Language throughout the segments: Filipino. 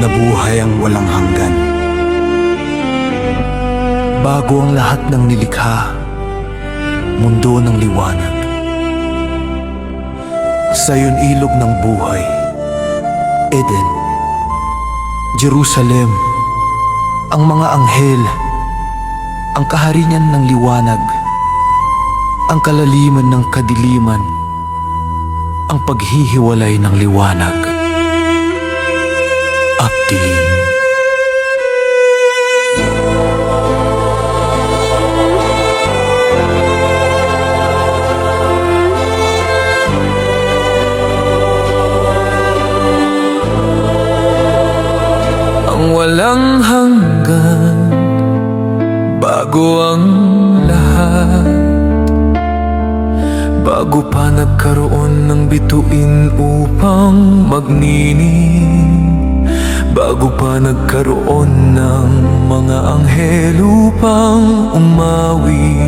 na buhay ang walang hanggan. Bago ang lahat ng nilikha, mundo ng liwanag. Sayon ilog ng buhay, Eden, Jerusalem, ang mga anghel, ang kaharingan ng liwanag, ang kalaliman ng kadiliman, ang paghihiwalay ng liwanag. Updating. Ang walang hanggan Bago ang Bago pa nagkaroon ng bituin upang magnini Bago pa nagkaroon ng mga anghel upang umawi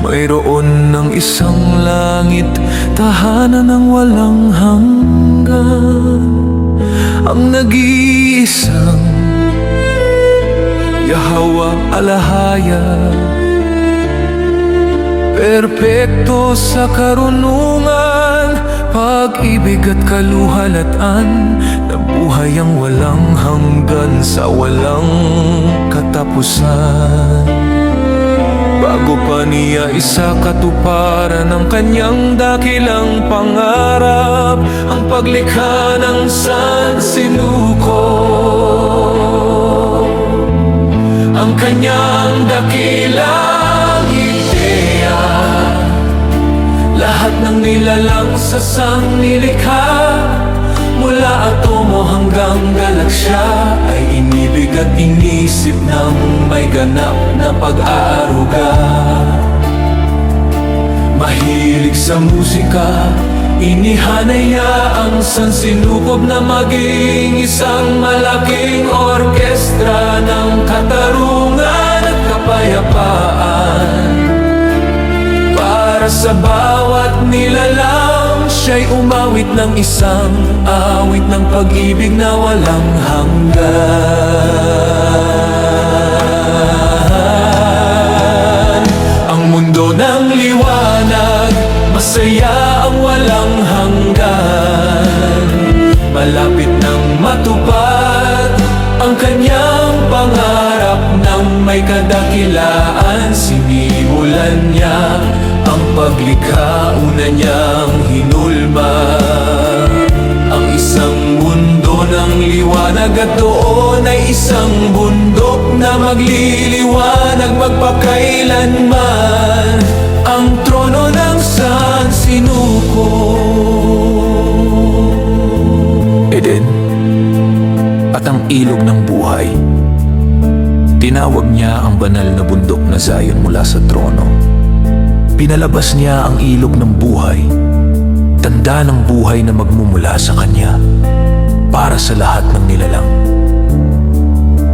Mayroon ng isang langit Tahanan ng walang hanggan. Ang nag-iisang Yahawa Alahaya Perpekto sa karunungan Pag-ibig at kaluhalatan Nabuhay ang walang hanggan Sa walang katapusan. Bago pa niya isa katuparan Ang kanyang dakilang pangarap Ang paglikha ng sansinuko Ang kanyang dakilang Lahat ng nilalang sa sangnilikha Mula atomo hanggang galaksya Ay inibig at inisip ng may ganap na pag-aaruga. Mahilig sa musika Inihanay niya ang sansinukob na maging isang malaking orkestra ng katarungan sa bawat nilalang Siya'y umawit ng isang awit ng pag-ibig na walang hanggan. Ang mundo ng liwanag Masaya ang walang hanggan. Malapit nang matupad Ang kanyang pangarap ng may kadakilaan Sinimulan niya ang paglikha Una niyang hinulma. Ang isang mundo ng liwanag At doon ay isang bundok na magliliwanag Magpakailanman. Ang trono ng San Sinuko. Eden At ang ilog ng buhay. Tinawag niya ang banal na bundok na Zion mula sa trono Pinalabas niya ang ilog ng buhay. Tanda ng buhay na magmumula sa kanya. Para sa lahat ng nilalang.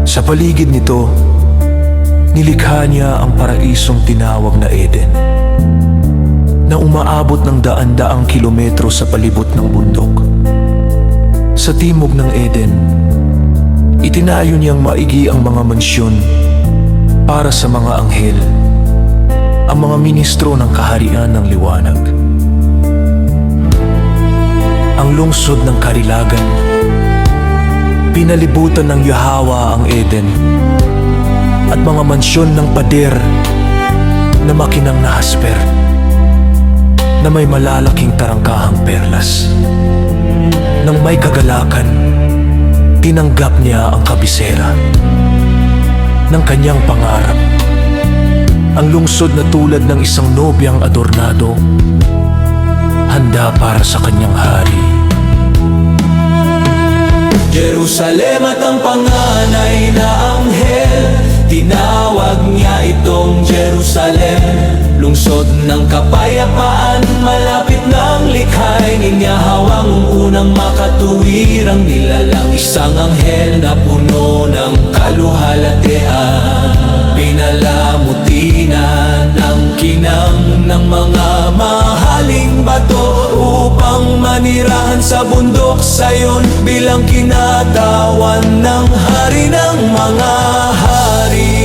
Sa paligid nito Nilikha niya ang paraisong tinawag na Eden. Na umaabot ng daan-daang kilometro sa palibot ng bundok. Sa timog ng Eden Itinayo niyang maigi ang mga mansyon Para sa mga anghel ang mga ministro ng kaharian ng liwanag. Ang lungsod ng karilagan, pinalibutan ng Yahawa ang Eden, at mga mansyon ng pader na makinang na hasper, na may malalaking tarangkahang perlas. Nang may kagalakan, tinanggap niya ang kabisera ng kanyang pangarap ang lungsod na tulad ng isang nobyang adornado, handa para sa kanyang hari. Jerusalem at ang panganay na anghel, tinawag niya itong Jerusalem. Lungsod ng kapayapaan, malapit ng likhay Ninyahawang unang makatuwirang nilalang Isang anghel na puno ng kaluhalatean Pinalamutinan ng kinang ng mga mahaling bato Upang nanirahan sa bundok sayon Bilang kinatawan ng hari ng mga hari.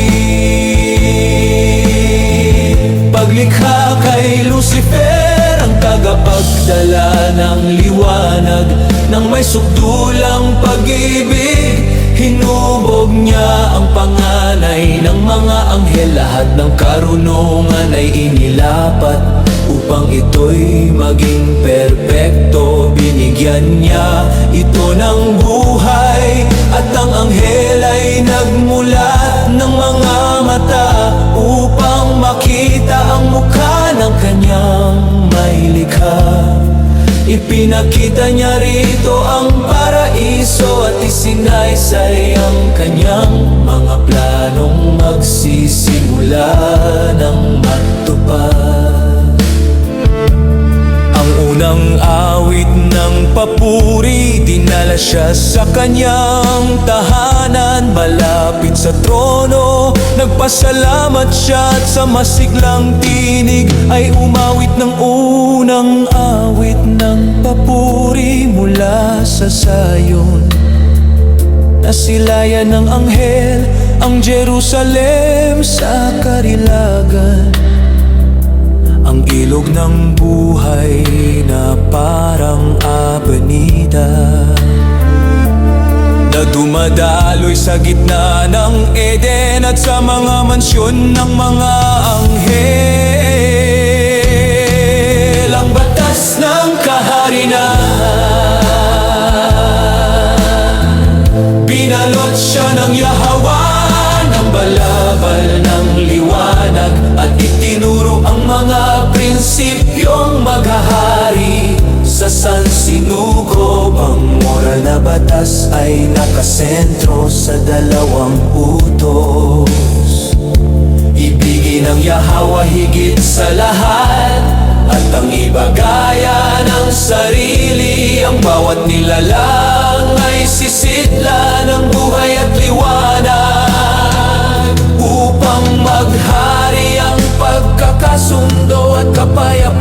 Paglikha kay Lucifer Ang tagapagdala ng liwanag. Nang may sukdulang pag-ibig Hinubog niya ang panganay ng mga anghel Lahat ng karunungan ay inilapat Upang ito'y maging perpekto. Binigyan niya ito ng buhay At ang anghel ay nagmulat ng mga mata Upang makita ang mukha ng kanyang may likha. Ipinakita niya rito ang paraiso At isinaysay ang kanyang mga planong Magsisimula ng matupad. Ang unang awit ng papuri Dinala siya sa kanyang tahanan. Malapit sa trono Nagpasalamat siya at sa masiglang tinig Ay umawit ng unang awit ng papuri Mula sa sayon Nasilayan ng anghel ang Jerusalem sa karilagan. Ang ilog ng buhay na parang abenida Na dumadaloy sa gitna ng Eden At sa mga mansyon ng mga anghel. Ang batas ng kaharinan Binalot siya ng Yahawan Ang balabal ng liwanag At itinuro ang mga prinsipyong maghahari. Sa San Sinukob Ang moral na batas ay nakasentro sa dalawang utos. Ibigin ang Yahawa higit sa lahat At ang ibagaya ng sarili Ang bawat nilalang ay sisidla ng buhay at pagkasundo at kapayapaan.